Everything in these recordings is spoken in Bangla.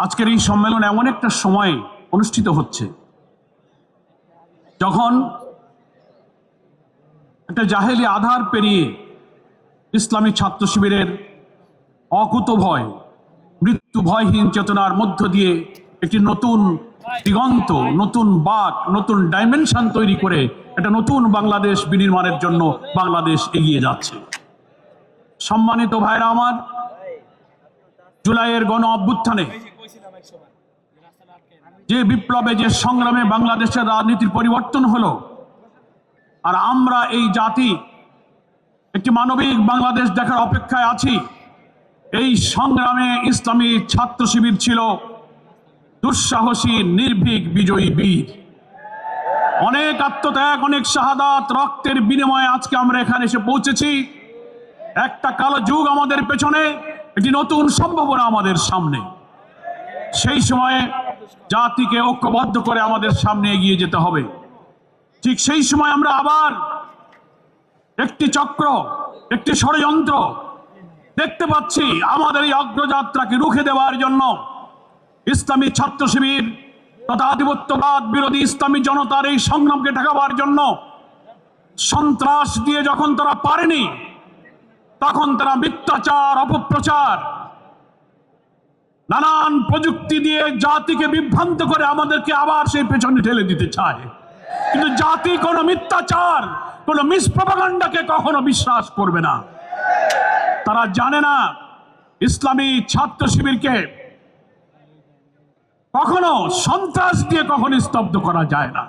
আজকের এই সম্মেলন এমন একটা সময় অনুষ্ঠিত হচ্ছে, যখন একটা জাহেলি আধার পেরিয়ে ইসলামী ছাত্র শিবিরের অকুত ভয়, মৃত্যু ভয়হীন চেতনার মধ্য দিয়ে একটি নতুন দিগন্ত, নতুন বাক, নতুন ডাইমেনশন তৈরি করে একটা নতুন বাংলাদেশ বিনির্মাণের জন্য বাংলাদেশ এগিয়ে যাচ্ছে। সম্মানিত ভাইরা আমার, জুলাইয়ের গণ অভ্যুত্থানে যে বিপ্লবে, যে সংগ্রামে বাংলাদেশের রাজনীতির পরিবর্তন হলো, আর আমরা এই জাতি, একটি মানবিক বাংলাদেশ দেখার অপেক্ষায় আছি। এই সংগ্রামে ইসলামী ছাত্র শিবির ছিল দুঃসাহসী, নির্ভীক, বিজয়ী বীর। অনেক আত্মত্যাগ, অনেক শাহাদাত, রক্তের বিনিময়ে আজকে আমরা এখানে এসে পৌঁছেছি। একটা কালো যুগ আমাদের পেছনে, একটি নতুন সম্ভাবনা আমাদের সামনে। সেই সময়ে জাতিকে ঐক্যবদ্ধ করে আমাদের সামনে এগিয়ে যেতে হবে। ঠিক সেই সময় আমরা আবার একটি চক্র, একটি ষড়যন্ত্র দেখতে পাচ্ছি আমাদের এই অগ্রযাত্রাকে রুখে দেওয়ার জন্য। ইসলামী ছাত্র শিবির তথা আধিপত্যবাদ বিরোধী ইসলামী জনতার এই সংগ্রামকে ঠেকাবার জন্য সন্ত্রাস দিয়ে যখন তারা পারেনি, তখন তারা মিথ্যাচার, অপপ্রচার নানান প্রযুক্তি দিয়ে জাতিকে বিভ্রান্ত করে আমাদেরকে আবার সেই পেছনে ঠেলে দিতে চায়। কিন্তু জাতি কোনো মিথ্যাচার, কোনো মিসপ্রপাগান্ডাকে কখনো বিশ্বাস করবে না। তারা জানে না ইসলামী ছাত্র শিবিরকে কখনো সন্ত্রাস দিয়ে কখনো স্তব্ধ করা যায় না।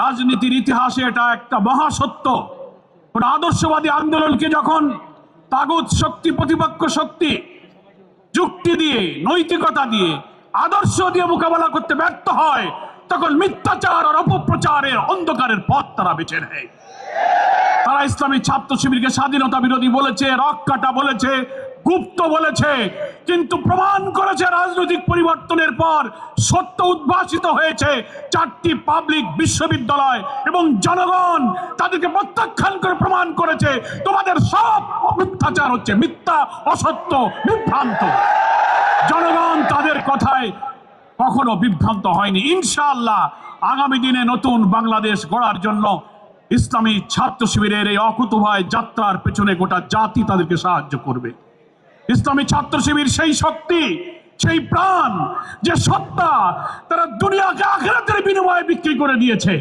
রাজনীতির ইতিহাসে এটা একটা মহাসত্য। কোন আদর্শবাদী আন্দোলনকে যখন তাগুত শক্তি, প্রতিপক্ষ শক্তি যুক্তি দিয়ে, নৈতিকতা দিয়ে, আদর্শ দিয়ে মোকাবেলা করতে ব্যর্থ হয়, তখন মিথ্যাচার আর অপপ্রচারের অন্ধকারের পথ তারা বেছে নেয়। তারা ইসলামী ছাত্র শিবিরকে স্বাধীনতা বিরোধী বলেছে, রক কাটা বলেছে গুপ্ত বলেছে, কিন্তু প্রমাণ করেছে রাজনৈতিক পরিবর্তনের পর সত্য উদ্ভাসিত হয়েছে চারটি পাবলিক বিশ্ববিদ্যালয় এবং জনগণ তাদেরকে প্রত্যাখ্যান করে প্রমাণ করেছে, তোমাদের সব মিথ্যাচার হচ্ছে, মিথ্যা, অসত্য, বিভ্রান্ত। জনগণ তাদের কথায় কখনো বিভ্রান্ত হয়নি। ইনশাআল্লাহ আগামী দিনে নতুন বাংলাদেশ গড়ার জন্য ইসলামী ছাত্র শিবিরের এই অকুতভয় যাত্রার পেছনে গোটা জাতি তাদেরকে সাহায্য করবে। ইসলামী ছাত্র শিবির সেই শক্তি, সেই প্রাণ, যে সত্তা তারা দুনিয়াকে আখেরাতের বিনিময়ে বিক্রি করে দিয়েছে।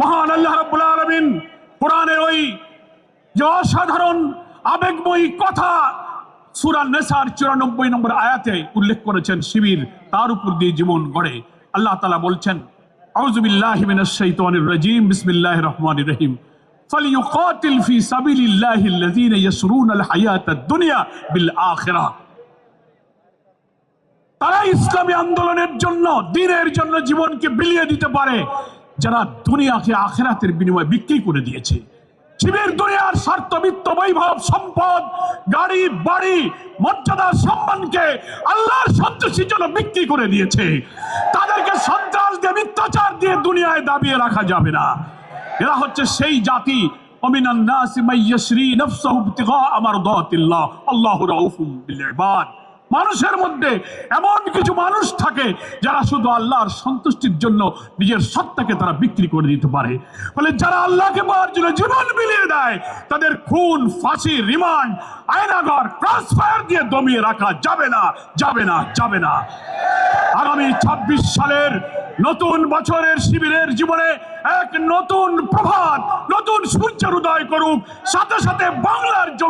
মহান আল্লাহ রাব্বুল আলামিন কোরআনের ওই যে অসাধারণ, আবেগময়ী কথা সুরা নেসার চুরানব্বই নম্বর আয়াতে উল্লেখ করেছেন শিবির, তার উপর দিয়ে জীবন গড়ে। আল্লাহ তালা বলছেন আউজুবিল্লাহি মিনাশ শাইতানির রাজিম, বিসমিল্লাহির রহমানির রহিম। فليقاتل في سبيل الله الذين يسرون الحياة الدنيا بالآخرة তারা ইসলামী আন্দোলনের জন্য দিনের জন্য জীবনকে বিলিয়ে দিতে পারে যারা দুনিয়াকে আখেরাতের বিনিময়ে বিক্রি করে দিয়েছে শিবের দুনিয়ার স্বার্থ বিত্ত বৈভব সম্পদ গাড়ি বাড়ি মর্যাদা সম্মানকে আল্লাহর সন্তুষ্টির জন্য বিক্রি করে দিয়েছে তাদেরকে সন্ত্রাস দিয়ে মিথ্যাচার দিয়ে দুনিয়ায় দাবিয়ে রাখা যাবে না এরা হচ্ছে সেই জাতি মানুষের মধ্যে এমন কিছু মানুষ থাকে যারা শুধু আল্লাহর সন্তুষ্টির জন্য নিজের সত্তাকে তারা বিক্রি করে দিতে পারে। ফলে যারা আল্লাহকে পাওয়ার জন্য জীবন মিলিয়ে দেয়, তাদের খুন, ফাঁসি, রিমান্ড আয়নাগর ক্রসফায়ার দিয়ে দমিয়ে রাখা যাবে না যাবে না যাবে না। আগামী ছাব্বিশ সালের নতুন বছরের শিবিরের জীবনে এক নতুন প্রভাত, নতুন সূর্যের উদয় করুক, সাথে সাথে বাংলার জমি